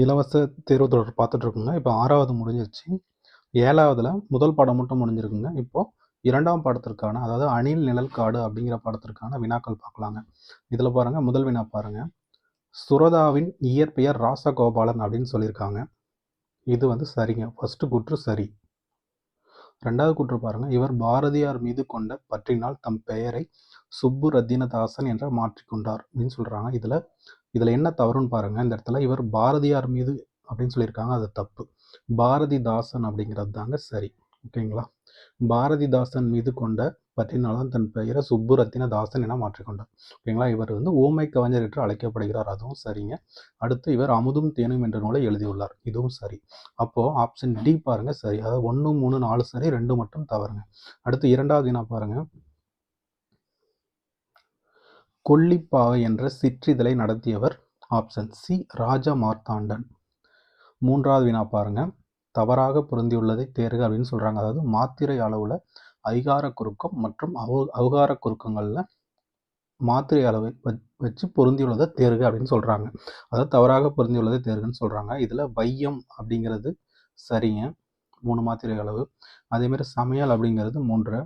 இலவச தேர்வு தொடர் பார்த்துட்ருக்குங்க. இப்போ ஆறாவது முடிஞ்சிருச்சு. ஏழாவதில் முதல் பாடம் மட்டும் முடிஞ்சிருக்குங்க. இப்போ இரண்டாம் பாடத்திற்கான அதாவது அணில் நிழல் காடு அப்படிங்கிற பாடத்திற்கான வினாக்கள் பார்க்கலாங்க. இதில் பாருங்க முதல் வினா பாருங்க. சுரதாவின் இயற்பெயர் ராசகோபாலன் அப்படின்னு சொல்லியிருக்காங்க. இது வந்து சரிங்க. ஃபஸ்ட்டு குற்று சரி. ரெண்டாவது குற்று பாருங்க. இவர் பாரதியார் மீது கொண்ட பற்றினால் தம் பெயரை சுப்பு ரத்தினதாசன் என்ற மாற்றிக்கொண்டார் அப்படின்னு சொல்கிறாங்க இதில் இதில் என்ன தவறுன்னு பாருங்கள் இந்த இடத்துல இவர் பாரதியார் மீது அப்படின்னு சொல்லியிருக்காங்க. அது தப்பு. பாரதிதாசன் அப்படிங்கிறது தாங்க சரி. ஓகேங்களா? பாரதிதாசன் மீது கொண்ட பற்றினாலும் தன் பெயரை சுப்புரத்தின தாசன் என மாற்றிக்கொண்டார். ஓகேங்களா? இவர் வந்து ஓமை கவிஞர் என்று அழைக்கப்படுகிறார். அதுவும் சரிங்க. அடுத்து இவர் அமுதும் தேனும் என்ற நூலை எழுதியுள்ளார். இதுவும் சரி. அப்போது ஆப்ஷன் டி பாருங்கள் சரி. அதாவது ஒன்று மூணு நாலு சரி. ரெண்டு மட்டும் தவறுங்க. அடுத்து இரண்டாவது என்ன பாருங்கள் கொல்லிப்பாவை என்ற சிற்றிதழை நடத்தியவர் ஆப்ஷன் சி ராஜா மார்த்தாண்டன். மூன்றாவது வினா பாருங்க. தவறாக பொருந்தியுள்ளதை தேர்க அப்படின்னு சொல்கிறாங்க அதாவது மாத்திரை அளவில் ஐகார குறுக்கம் மற்றும் அவு அவுகார குறுக்கங்களில் மாத்திரை அளவை வச்சு பொருந்தியுள்ளதை தேர்க அப்படின்னு சொல்கிறாங்க அதாவது தவறாக பொருந்தியுள்ளதை தேர்கன்னு சொல்கிறாங்க இதில் வையம் அப்படிங்கிறது சரிங்க. மூணு மாத்திரை அளவு. அதேமாரி சமையல் அப்படிங்கிறது மூன்று.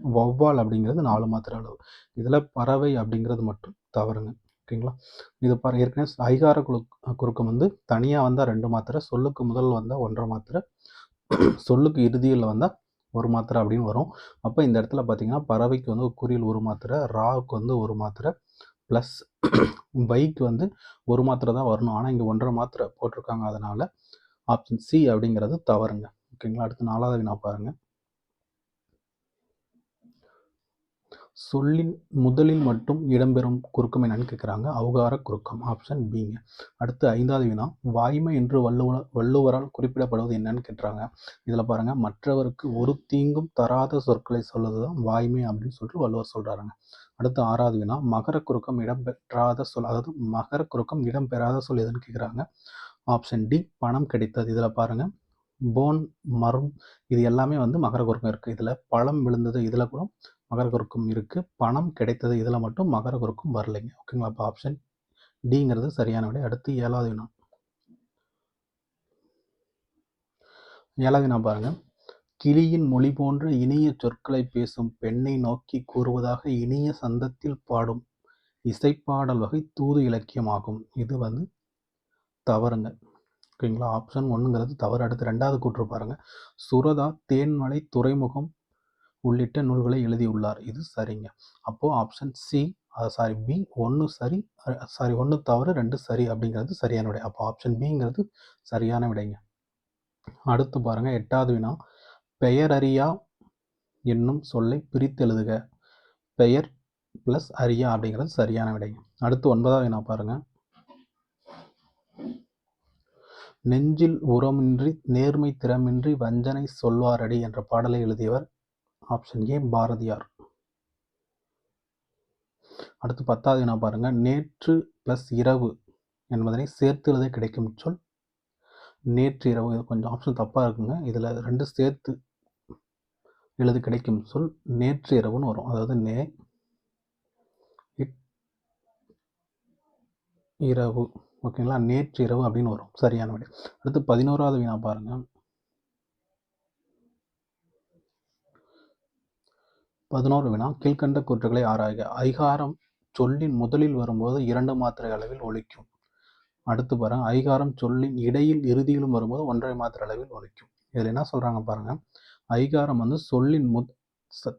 வௌவால் அப்படிங்கிறது நாலு மாத்திரை அளவு. இதில் பறவை அப்படிங்கிறது மட்டும் தவறுங்க. ஓகேங்களா? இது பாரு ஏற்கனவே ஐகார குழு குறுக்கம் வந்து தனியாக வந்தால் ரெண்டு மாத்திரை சொல்லுக்கு முதல் வந்தால் ஒன்றரை மாத்திரை சொல்லுக்கு இறுதியில் வந்தால் ஒரு மாத்திரை அப்படின்னு வரும். அப்போ இந்த இடத்துல பார்த்தீங்கன்னா பறவைக்கு வந்து குறியில் ஒரு மாத்திரை ராவுக்கு வந்து ஒரு மாத்திரை ப்ளஸ் பைக்கு வந்து ஒரு மாத்திரை தான் வரணும். ஆனால் இங்கே ஒன்றரை மாத்திரை போட்டிருக்காங்க. அதனால் ஆப்ஷன் சி அப்படிங்கிறது தவறுங்க. ஓகேங்களா? அடுத்து நாலாவது வினா பாருங்கள் சொல்லின் முதலில் மட்டும் இடம்பெறும் குறுக்கம் என்னன்னு கேட்குறாங்க அவுகார குறுக்கம் ஆப்ஷன் பிங்க அடுத்து ஐந்தாவது வினா வாய்மை என்று வள்ளுவ வள்ளுவரால் குறிப்பிடப்படுவது என்னன்னு கேட்டுறாங்க இதில் பாருங்கள் மற்றவருக்கு ஒரு தீங்கும் தராத சொற்களை சொல்வது தான் வாய்மை அப்படின்னு சொல்லிட்டு வள்ளுவர் சொல்கிறாங்க அடுத்து ஆறாவது வினா மகர குறுக்கம் இடம்பெறாத சொல் அதாவது மகர குறுக்கம் இடம்பெறாத சொல் எதுன்னு கேட்குறாங்க ஆப்ஷன் டி பணம் கிடைத்தது. இதில் பாருங்கள் போன் மரம் இது எல்லாமே வந்து மகர குறுக்கம் இருக்குது இதில் பழம் விழுந்தது இதில் கூட மகர இருக்குது பணம் கிடைத்தது இதில் மட்டும் மகர வரலைங்க. ஓகேங்களா? அப்போ ஆப்ஷன் டிங்கிறது சரியான விட. அடுத்து ஏழாவது வினா ஏழாவது வினா பாருங்கள் கிளியின் மொழி போன்ற இனிய சொற்களை பேசும் பெண்ணை நோக்கி கூறுவதாக இனிய சந்தத்தில் பாடும் இசைப்பாடல் வகை தூது இலக்கியமாகும். இது வந்து தவறுங்க. ஓகேங்களா? ஆப்ஷன் ஒன்றுங்கிறது தவறு. அடுத்து ரெண்டாவது கூற்று பாருங்கள் சுரதா தேன்மலை துறைமுகம் உள்ளிட்ட நூல்களை எழுதியுள்ளார். இது சரிங்க. அப்போது ஆப்ஷன் சி சாரி பி ஒன்று சரி சாரி ஒன்று தவறு ரெண்டு சரி அப்படிங்கிறது சரியான விடை. அப்போ ஆப்ஷன் பிங்கிறது சரியான விடைங்க. அடுத்து பாருங்கள் எட்டாவது வினா. பெயர் அறியா என்னும் சொல்லை பிரித்து எழுதுக பெயர் ப்ளஸ் அரியா அப்படிங்கிறது சரியான விடைங்க. அடுத்து ஒன்பதாவது வினா பாருங்கள் நெஞ்சில் உரமின்றி நேர்மை திறமின்றி வஞ்சனை சொல்வாரடி என்ற பாடலை எழுதியவர் ஆப்ஷன் ஏ பாரதியார். அடுத்து பத்தாவது என்ன பாருங்கள் நேற்று ப்ளஸ் இரவு என்பதனை சேர்த்து எழுத கிடைக்கும் சொல். நேற்று இரவு இது கொஞ்சம் ஆப்ஷன் தப்பாக இருக்குங்க. இதில் ரெண்டு சேர்த்து எழுது கிடைக்கும் சொல். நேற்று இரவுன்னு வரும். அதாவது நே இரவு. ஓகேங்களா? நேற்று இரவு அப்படின்னு வரும். சரியான விடை அடுத்து பதினோராவது வினா பாருங்கள் பதினோரு வினா கீழ்கண்ட கூற்றுகளை ஆராய்க. ஐகாரம் சொல்லின் முதலில் வரும்போது இரண்டு மாத்திரை அளவில் ஒழிக்கும் அடுத்து பாருங்க. ஐகாரம் சொல்லின் இடையில் இறுதியிலும் வரும்போது ஒன்றரை மாத்திரை அளவில் ஒழிக்கும் இதில் என்ன சொல்றாங்க பாருங்க. ஐகாரம் வந்து சொல்லின் முத்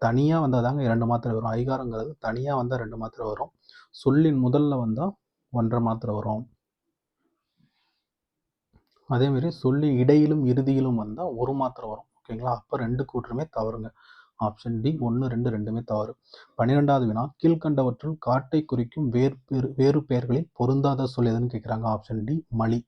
தனியாக வந்தால் தாங்க இரண்டு மாத்திரை வரும். ஐகாரங்கிறது தனியாக வந்தால் ரெண்டு மாத்திரை வரும். சொல்லின் முதல்ல வந்தால் ஒன்றரை மாத்திரை வரும். அதேமாரி சொல்லி இடையிலும் இறுதியிலும் வந்தால் ஒரு மாத்திரை வரும். ஓகேங்களா? அப்போ ரெண்டு கூற்றுமே தவறுங்க. ஆப்ஷன் டி ஒன்று ரெண்டு ரெண்டுமே தவறு. பன்னிரெண்டாவது வினா கீழ்கண்டவற்றுள் காட்டை குறிக்கும் வேறு பேர் வேறு பெயர்களில் பொருந்தாத சொல் எதுன்னு கேட்குறாங்க ஆப்ஷன் டி மலி.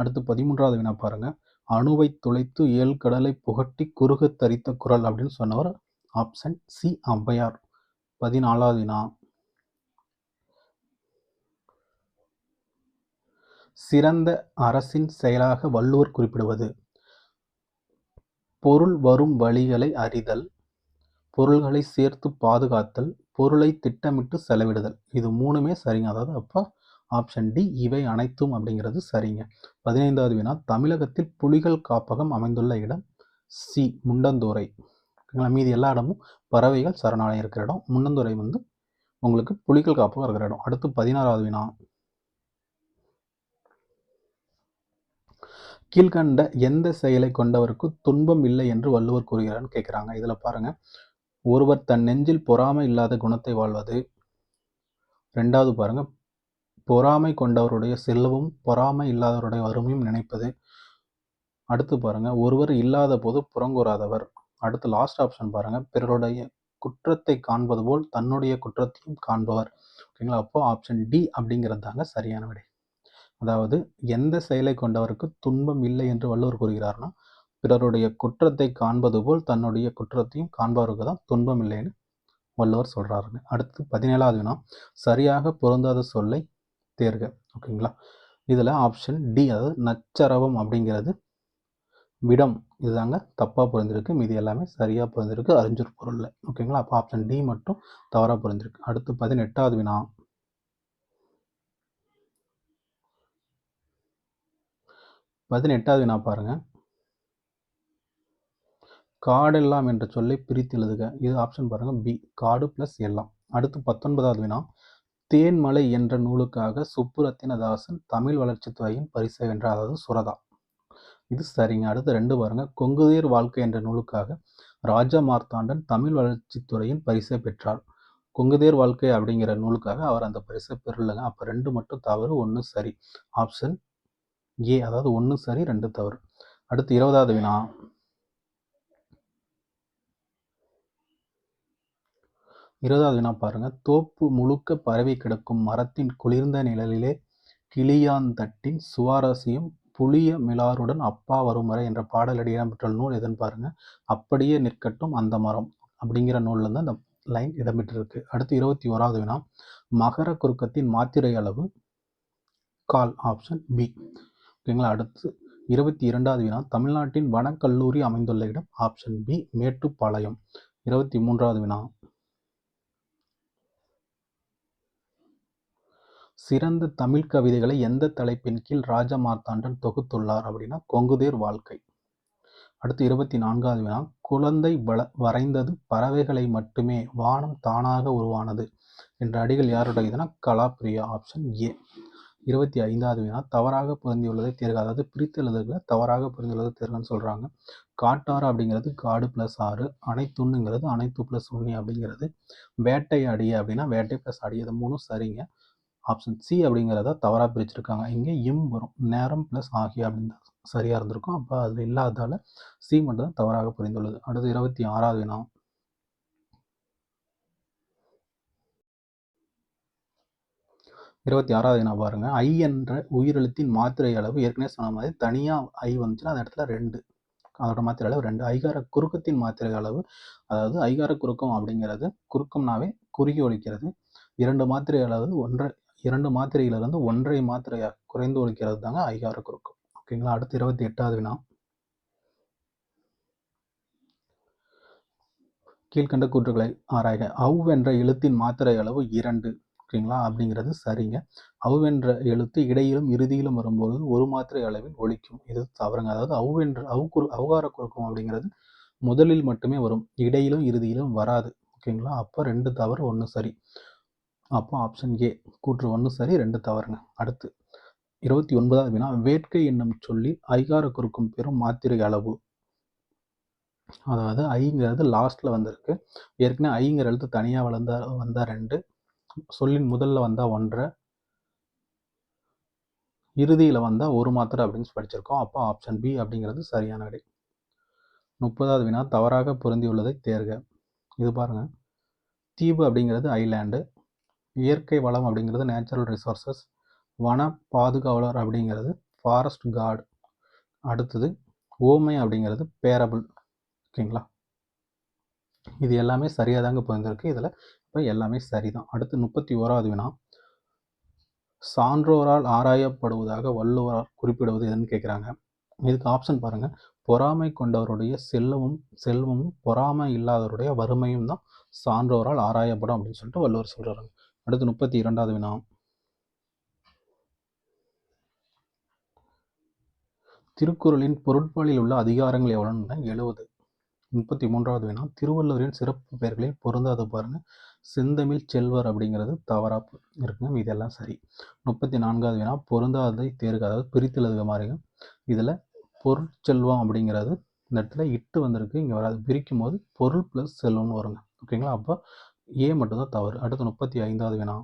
அடுத்து பதிமூன்றாவது வினா பாருங்கள் அணுவை துளைத்து ஏழு கடலை புகட்டி குறுகு தரித்த குரல் அப்படின்னு சொன்னவர் ஆப்ஷன் சி ஔவையார் பதினாலாவது வினா. சிறந்த அரசின் செயலாக வள்ளுவர் குறிப்பிடுவது. பொருள் வரும் வழிகளை அறிதல் பொருள்களை சேர்த்து பாதுகாத்தல் பொருளை திட்டமிட்டு செலவிடுதல். இது மூணுமே சரிங்க. அதாவது அப்போ ஆப்ஷன் டி இவை அனைத்தும் அப்படிங்கிறது சரிங்க. பதினைந்தாவது வினா தமிழகத்தில் புலிகள் காப்பகம் அமைந்துள்ள இடம் சி முண்டந்துறை ஓகேங்களா? மீதி எல்லா இடமும் பறவைகள் சரணாலயம் இருக்கிற இடம். முண்டந்துறை வந்து உங்களுக்கு புலிகள் காப்பகம் இருக்கிற இடம். அடுத்து பதினாறாவது வினா. கீழ்கண்ட எந்த செயலை கொண்டவருக்கு துன்பம் இல்லை என்று வள்ளுவர் கூறுகிறான்னு கேட்குறாங்க. இதில் பாருங்கள் ஒருவர் தன் நெஞ்சில் பொறாமை இல்லாத குணத்தை வாழ்வது. ரெண்டாவது பாருங்கள் பொறாமை கொண்டவருடைய செல்வம் பொறாமை இல்லாதவருடைய வறுமையும் நினைப்பது. அடுத்து பாருங்கள் ஒருவர் இல்லாத போது புறங்கூறாதவர். அடுத்து லாஸ்ட் ஆப்ஷன் பாருங்கள் பிறருடைய குற்றத்தை காண்பது போல் தன்னுடைய குற்றத்தையும் காண்பவர். ஓகேங்களா? அப்போது ஆப்ஷன் டி அப்படிங்கிறது தாங்க சரியான விடை. அதாவது எந்த செயலை கொண்டவருக்கு துன்பம் இல்லை என்று வள்ளுவர் கூறுகிறார்னா பிறருடைய குற்றத்தை காண்பது போல் தன்னுடைய குற்றத்தையும் காண்பவருக்கு தான் துன்பம் இல்லைன்னு வள்ளுவர் சொல்கிறாருங்க அடுத்து பதினேழாவது வினா சரியாக பொருந்தாத சொல்லை தேர்க. ஓகேங்களா? இதில் ஆப்ஷன் டி அதாவது நச்சரவம் அப்படிங்கிறது விடம். இதுதாங்க தப்பாக புரிஞ்சிருக்கு. மீதி எல்லாமே சரியாக புரிஞ்சிருக்கு. அறிஞர் பொருளில். ஓகேங்களா? அப்போ ஆப்ஷன் டி மட்டும் தவறாக புரிஞ்சிருக்கு. அடுத்து பதினெட்டாவது வினா பதினெட்டாவது வினா பாருங்கள் காடெல்லாம் என்ற சொல்லை பிரித்து எழுதுக. இது ஆப்ஷன் பாருங்கள் பி காடு ப்ளஸ் எல்லாம். அடுத்து பத்தொன்பதாவது வினா. தேன்மலை என்ற நூலுக்காக சுப்புரத்தினதாசன் தமிழ் வளர்ச்சித்துறையின் பரிசை வென்ற அதாவது சுரதா. இது சரிங்க. அடுத்து ரெண்டு பாருங்க. கொங்குதேர் வாழ்க்கை என்ற நூலுக்காக ராஜா மார்த்தாண்டன் தமிழ் வளர்ச்சித்துறையின் பரிசை பெற்றார். கொங்குதேர் வாழ்க்கை அப்படிங்கிற நூலுக்காக அவர் அந்த பரிசை பெறலைங்க. அப்போ ரெண்டு மட்டும் தவறு ஒன்று சரி. ஆப்ஷன் ஏ அதாவது ஒன்று சரி ரெண்டு தவறு. அடுத்து இருபதாவது வினா. இருபதாவது வினா பாருங்கள் தோப்பு முழுக்க பரவி கிடக்கும் மரத்தின் குளிர்ந்த நிழலிலே கிளியாந்தட்டின் சுவாரஸ்யம் புளிய மிலாருடன் அப்பா வரும் வரை என்ற பாடலடி இடம்பெற்ற நூல் எதுன்னு பாருங்கள் அப்படியே நிற்கட்டும் அந்த மரம் அப்படிங்கிற நூலில் இருந்து அந்த லைன் இடம்பெற்றிருக்கு. அடுத்து இருபத்தி ஓராவது வினா. மகர குறுக்கத்தின் மாத்திரை அளவு கால் ஆப்ஷன் பி. ஓகேங்களா அடுத்து இருபத்தி இரண்டாவது வினா தமிழ்நாட்டின் வனக்கல்லூரி அமைந்துள்ள இடம் ஆப்ஷன் பி மேட்டுப்பாளையம். இருபத்தி மூன்றாவது வினா. சிறந்த தமிழ் கவிதைகளை எந்த தலைப்பின் கீழ் ராஜா மார்த்தாண்டன் தொகுத்துள்ளார் அப்படின்னா கொங்குதேர் வாழ்க்கை. அடுத்து இருபத்தி நான்காவது வினா. குழந்தை வள வரைந்தது பறவைகளை மட்டுமே வானம் தானாக உருவானது என்ற அடிகள் யாருடையதுன்னா கலாப்பிரியா ஆப்ஷன் ஏ இருபத்தி ஐந்தாவது வினா தவறாக பொருந்தியுள்ளதை தேர்க அதாவது பிரித்து எழுதுகளை தவறாக பொருந்தியுள்ளதை தேர்கன்னு சொல்கிறாங்க காட்டாறு அப்படிங்கிறது காடு ப்ளஸ் ஆறு அனைத்துண்ணுங்கிறது அனைத்து ப்ளஸ் உண்ணி அப்படிங்கிறது வேட்டை அடிய அப்படின்னா வேட்டை ப்ளஸ் அடி இது மூணும் சரிங்க. ஆப்ஷன் சி அப்படிங்கிறத தவறாக பிரிச்சிருக்காங்க. இங்கே இம் வரும். நேரம் ப்ளஸ் ஆகிய அப்படின்னு சரியாக இருந்திருக்கும். அப்போ அது இல்லாததால் சி மட்டும் தான் தவறாக புரிந்துள்ளது அடுத்து இருபத்தி ஆறாவது வினா. இருபத்தி ஆறாவது என்ன பாருங்க. ஐ என்ற உயிரெழுத்தின் மாத்திரை அளவு ஏற்கனவே சொன்ன மாதிரி தனியாக ஐ வந்துச்சுன்னா அந்த இடத்துல ரெண்டு. அதோட மாத்திரை அளவு ரெண்டு. ஐகார குறுக்கத்தின் மாத்திரை அளவு அதாவது ஐகார குறுக்கம் அப்படிங்கிறது குறுக்கம்னாவே குறுகி ஒழிக்கிறது. இரண்டு மாத்திரை அளவு ஒன்றை இரண்டு மாத்திரையிலிருந்து ஒன்றை மாத்திரையாக குறைந்து ஒழிக்கிறது தாங்க ஐகார குறுக்கம். ஓகேங்களா? அடுத்து இருபத்தி எட்டாவது வினா. கீழ்கண்ட கூற்றுகளை ஆராய்க. அவ் என்ற எழுத்தின் மாத்திரை அளவு இரண்டு. ஓகேங்களா? அப்படிங்கிறது சரிங்க. அவுவென்ற எழுத்து இடையிலும் இறுதியிலும் வரும்பொழுது ஒரு மாத்திரை அளவில் ஒழிக்கும். இது தவறுங்க. அதாவது அவுவென்ற என்ற அவு அவுகார குறுக்கம் அப்படிங்கிறது முதலில் மட்டுமே வரும். இடையிலும் இறுதியிலும் வராது. ஓகேங்களா? அப்போ ரெண்டு தவறு ஒன்று சரி. அப்போ ஆப்ஷன் ஏ கூற்று ஒன்று சரி ரெண்டு தவறுங்க. அடுத்து இருபத்தி ஒன்பதாவது வினா. வேட்கை என்னும் சொல்லி ஐகார குறுக்கும் பெறும் மாத்திரை அளவு. அதாவது ஐங்கிறது லாஸ்ட்ல வந்திருக்கு. ஏற்கனவே ஐங்கிற எழுத்து தனியாக வளர்ந்தா வந்தா ரெண்டு. சொல்லின் முதல்ல வந்தா ஒன்றரை இறுதியில் வந்தால் ஒரு மாத்திரை அப்படின்னு படிச்சிருக்கோம். அப்போ ஆப்ஷன் பி அப்படிங்கிறது சரியான விடை. முப்பதாவது வினா தவறாக பொருந்தியுள்ளதை தேர்க. இது பாருங்க. தீவு அப்படிங்கிறது ஐலாண்டு இயற்கை வளம் அப்படிங்கிறது நேச்சுரல் ரிசோர்சஸ் வன பாதுகாவலர் அப்படிங்கிறது ஃபாரஸ்ட் கார்டு அடுத்தது ஓமை அப்படிங்கிறது பேரபிள் ஓகேங்களா? இது எல்லாமே சரியாக தாங்க புரிந்திருக்கு இதில் இப்போ எல்லாமே சரிதான். அடுத்து முப்பத்தி ஓராவது வினா. சான்றோரால் ஆராயப்படுவதாக வள்ளுவரால் குறிப்பிடுவது எதுன்னு கேட்குறாங்க இதுக்கு ஆப்ஷன் பாருங்கள் பொறாமை கொண்டவருடைய செல்வமும் செல்வமும் பொறாமை இல்லாதவருடைய வறுமையும் தான் சான்றோரால் ஆராயப்படும் அப்படின்னு சொல்லிட்டு வள்ளுவர் சொல்கிறாங்க அடுத்து முப்பத்தி இரண்டாவது வினா. திருக்குறளின் பொருட்பாலில் உள்ள அதிகாரங்கள் எவ்வளோன்னு எழுபது முப்பத்தி மூன்றாவது வினா. திருவள்ளுவரின் சிறப்பு பெயர்களில் பொருந்தாத பாருங்கள் செந்தமிழ் செல்வர் அப்படிங்கிறது தவறாக இருக்குங்க. இதெல்லாம் சரி. முப்பத்தி நான்காவது வினா பொருந்தாதை தேர்க அதாவது பிரித்து எழுதுக மாதிரிங்க. இதில் பொருட்செல்வம் அப்படிங்கிறது இந்த இடத்துல இட்டு வந்திருக்கு. இங்கே வராது. பிரிக்கும் போது பொருள் ப்ளஸ் செல்வம்னு வருங்க. ஓகேங்களா? அப்போ ஏ மட்டும்தான் தவறு. அடுத்து முப்பத்தி ஐந்தாவது வினா.